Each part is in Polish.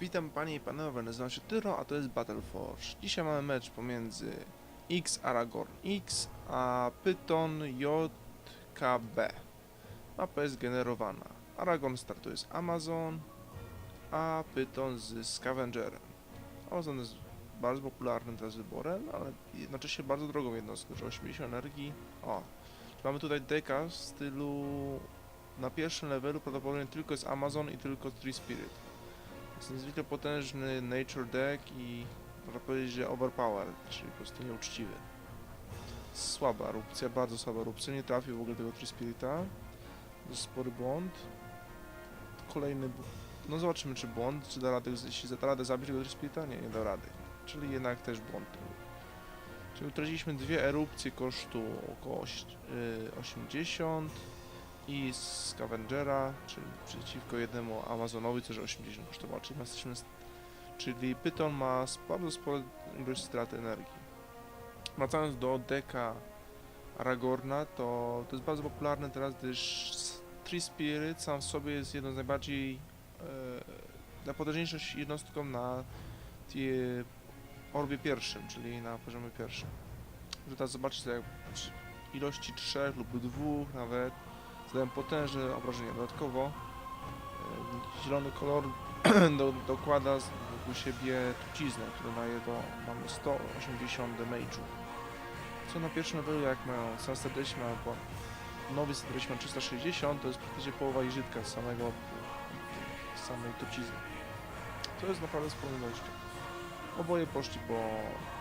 Witam panie i panowie, nazywam się Tyro, a to jest Battle Force. Dzisiaj mamy mecz pomiędzy X Aragorn X a Python JKB. Mapa jest generowana. Aragorn startuje z Amazon, a Python z Scavengerem. Amazon jest bardzo popularnym teraz wyborem, ale jednocześnie bardzo drogą jednostką, że 80 energii. O, mamy tutaj deka w stylu na pierwszym levelu prawdopodobnie tylko jest Amazon i tylko Tree Spirit. Jest niezwykle potężny Nature Deck i można powiedzieć, że overpowered, czyli po prostu nieuczciwy. Słaba erupcja, bardzo słaba erupcja, nie trafił w ogóle tego Tree Spirita. To jest spory błąd. Kolejny, no zobaczymy czy błąd, czy da radę, jeśli da radę zabić tego Tree Spirita? Nie, nie da rady. Czyli jednak też błąd. Czyli utraciliśmy dwie erupcje kosztu około oś- y, 80 i Scavengera, czyli przeciwko jednemu Amazonowi, że 80 kosztowało, czyli, jesteśmy, czyli Python ma bardzo spore ilość straty energii. Wracając do deka Aragorna, to, to jest bardzo popularne teraz, gdyż Tree Spirit sam w sobie jest jedną z najbardziej e, najpotężniejszą jednostką na orbie pierwszym, czyli na poziomie pierwszym. Że teraz zobaczycie jak ilości trzech lub dwóch nawet zadają potężne obrażenia. Dodatkowo e, zielony kolor do, dokłada wokół siebie truciznę, która daje do mamy 180 damage'u. Co na pierwszym levelu jak mają Dash mają po nowy Sunset Dash ma 360, to jest praktycznie połowa iżytka samego samej trucizny. To jest naprawdę sporą ilością. Oboje poszli po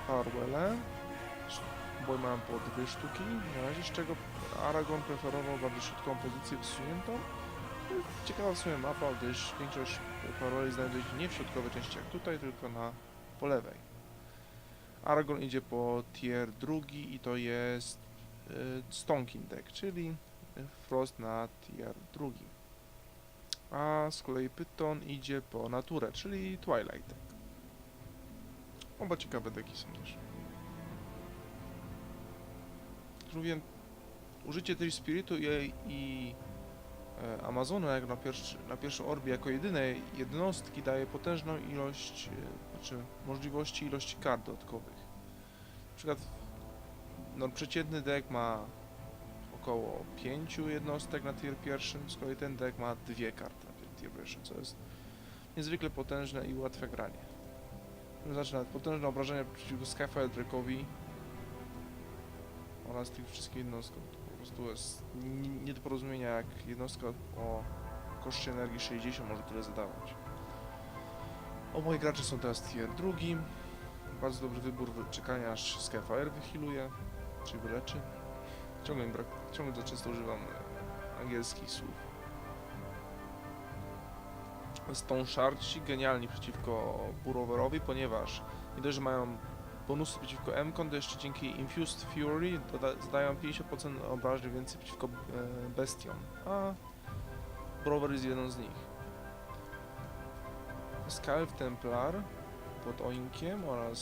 Farwelle. Oboje mają po dwie sztuki, na razie z czego Aragon preferował bardziej środkową pozycję wysuniętą. Ciekawa w sumie mapa, gdyż większość paroli znajduje się nie w środkowej części jak tutaj, tylko na po lewej. Aragon idzie po tier drugi i to jest y, Stonking Deck, czyli Frost na tier drugi. A z kolei Python idzie po naturę, czyli Twilight Deck. Oba ciekawe deki są też. Mówiłem, użycie tej spiritu i, i e, Amazonu jak na, pierwszy, na pierwszym orbie jako jedynej jednostki daje potężną ilość, e, znaczy możliwości ilości kart dodatkowych. Na przykład no, przeciętny deck ma około 5 jednostek na tier pierwszym, z kolei ten deck ma dwie karty na tier pierwszym, co jest niezwykle potężne i ułatwia granie. Zaczyna potężne obrażenia przeciwko Skyfire Drake'owi oraz tych wszystkich jednostkom. To po prostu jest nie, do porozumienia jak jednostka o koszcie energii 60 może tyle zadawać. Oboje gracze są teraz tier drugi. Bardzo dobry wybór wy- czekania aż Skyfire wyhealuje, czy wyleczy. Ciągle, brak, ciągle za często używam angielskich słów. Stone Shardci genialni przeciwko Burowerowi, ponieważ nie dość, że mają bonusy przeciwko M-Con, to jeszcze dzięki Infused Fury zadają 50% obrażeń więcej przeciwko e, bestiom, a Burower jest jedną z nich. Skalf Templar pod Oinkiem oraz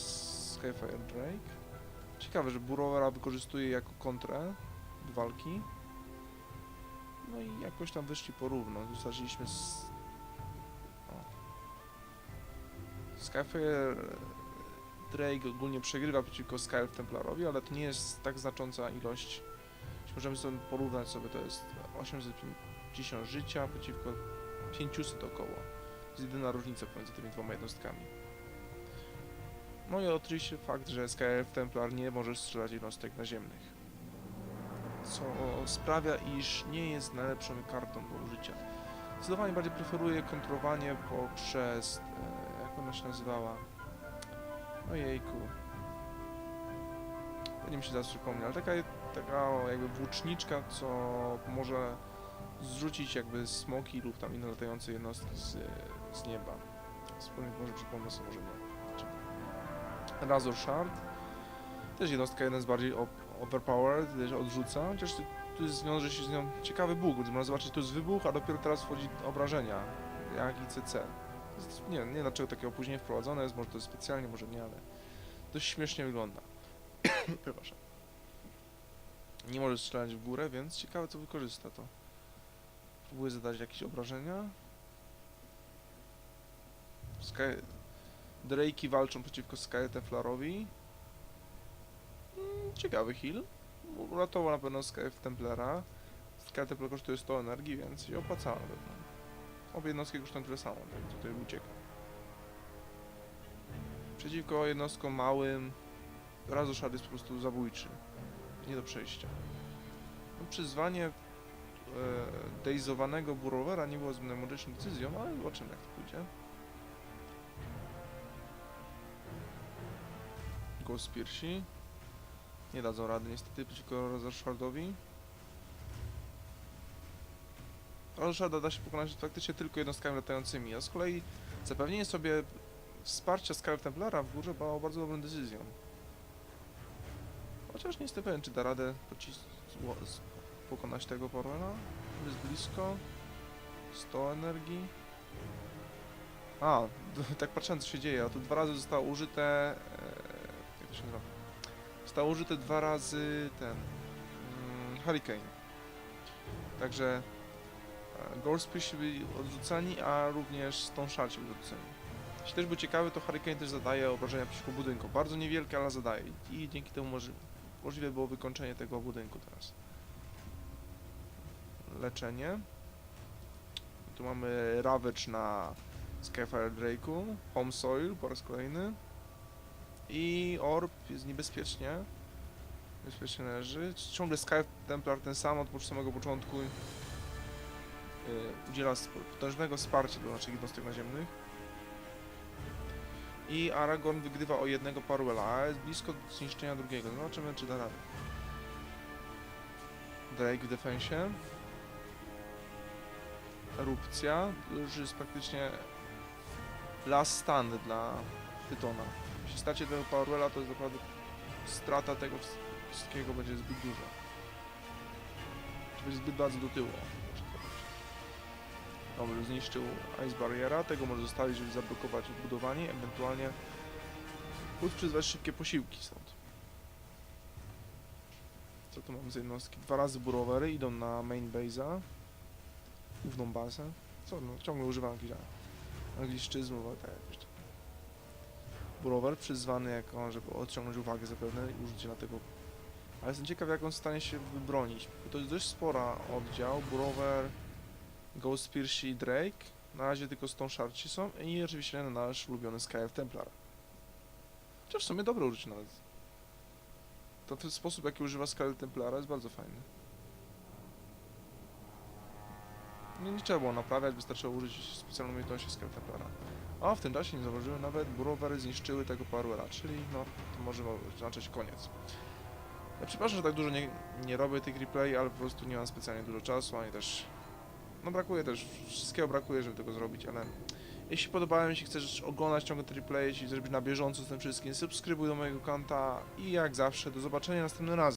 Skyfire Drake. Ciekawe, że Burowera wykorzystuje jako kontrę do walki. No i jakoś tam wyszli porówno. Wysadziliśmy z... O. Skyfire Drake ogólnie przegrywa przeciwko Skyf Templarowi, ale to nie jest tak znacząca ilość. Możemy sobie porównać sobie, to jest 850 życia przeciwko 500 około. To jest jedyna różnica pomiędzy tymi dwoma jednostkami. No i oczywiście fakt, że Skyf Templar nie może strzelać jednostek naziemnych. Co sprawia, iż nie jest najlepszą kartą do użycia. Zdecydowanie bardziej preferuję kontrolowanie poprzez... E, jak ona się nazywała? Ojejku. Nie mi się zaraz przypomnie, ale taka, taka jakby włóczniczka, co może zrzucić jakby smoki lub tam inne latające jednostki z, z nieba. Wspólnie może przypomnę sobie, może nie. Razor Shard. Też jednostka jeden z bardziej overpowered, też odrzuca, chociaż tu, tu jest wiąże się z nią ciekawy bóg, można zobaczyć, tu jest wybuch, a dopiero teraz wchodzi obrażenia, jak i CC. Nie, nie wiem dlaczego takie opóźnienie wprowadzone jest, może to jest specjalnie, może nie, ale dość śmiesznie wygląda. Przepraszam. Nie może strzelać w górę, więc ciekawe co wykorzysta to. Próbuję zadać jakieś obrażenia. Sky... Drake'i walczą przeciwko Sky Templarowi. Mm, ciekawy heal. Uratował na pewno Sky Templera. Sky Templar kosztuje 100 energii, więc się opłacało na pewno. Obie jednostki kosztują tyle samo, więc tutaj ucieka. Przeciwko jednostkom małym Razoszad jest po prostu zabójczy. Nie do przejścia. No, przyzwanie e, dejzowanego Burowera nie było zbyt decyzją, ale zobaczymy jak to pójdzie. Ghost Piersi. Nie dadzą rady niestety przeciwko Razoshardowi. Razosharda da się pokonać faktycznie tylko jednostkami latającymi, a z kolei zapewnienie sobie wsparcia Scarlet Templara w górze było bardzo dobrą decyzją. Chociaż nie jestem pewien, czy da radę pokonać tego Porwela. Jest blisko. 100 energii. A, tak patrząc co się dzieje, a tu dwa razy zostało użyte... E, jak to się nazywa? Zostało użyte dwa razy ten... Mm, Hurricane. Także... Goldspish byli odrzucani, a również Stone Sharci byli odrzuceni. Jeśli też był ciekawy, to Hurricane też zadaje obrażenia przeciwko budynku. Bardzo niewielkie, ale zadaje. I dzięki temu może, możliwe było wykończenie tego budynku teraz. Leczenie. Tu mamy Ravage na Skyfire Drake'u. Home Soil po raz kolejny. I Orb jest niebezpiecznie. Bezpiecznie leży. Ciągle Sky Templar ten sam od samego początku. Yy, udziela potężnego wsparcia dla naszych jednostek naziemnych. I Aragorn wygrywa o jednego Parwella, a jest blisko zniszczenia drugiego. Zobaczymy, czy da radę. Drake w defensie. Erupcja. To już jest praktycznie last stand dla Tytona. Jeśli stracie tego Parwella, to jest naprawdę strata tego wszystkiego będzie zbyt duża. To będzie zbyt bardzo do tyłu. Dobra, zniszczył Ice Barriera, tego może zostawić, żeby zablokować odbudowanie, ewentualnie móc przyzwać szybkie posiłki stąd. Co tu mam za jednostki? Dwa razy burowery idą na main base'a. Główną bazę. Co no, ciągle używam jakichś angliszczyzmów, ale tak jakoś tak. Burower przyzwany jako, żeby odciągnąć uwagę zapewne i użycie na tego. Ale jestem ciekaw jak on stanie się wybronić. Bo to jest dość spora oddział. Burower, Ghost Piercy i Drake. Na razie tylko Stone Sharci są i oczywiście nasz ulubiony Skyf Templar. Chociaż w sumie dobre użycie nawet. To ten sposób jaki używa Skyf Templara jest bardzo fajny. Nie, nie trzeba było naprawiać, wystarczyło użyć specjalną umiejętności Skyf Templara. A w tym czasie nie zauważyłem nawet, burowery zniszczyły tego Parwella, czyli no, to może oznaczać koniec. Ja przepraszam, że tak dużo nie, nie robię tych replay, ale po prostu nie mam specjalnie dużo czasu, ani też no brakuje też, wszystkiego brakuje, żeby tego zrobić, ale jeśli podobało mi się, chcesz oglądać ciągle te replay, jeśli chcesz być na bieżąco z tym wszystkim, subskrybuj do mojego konta i jak zawsze do zobaczenia następnym razem.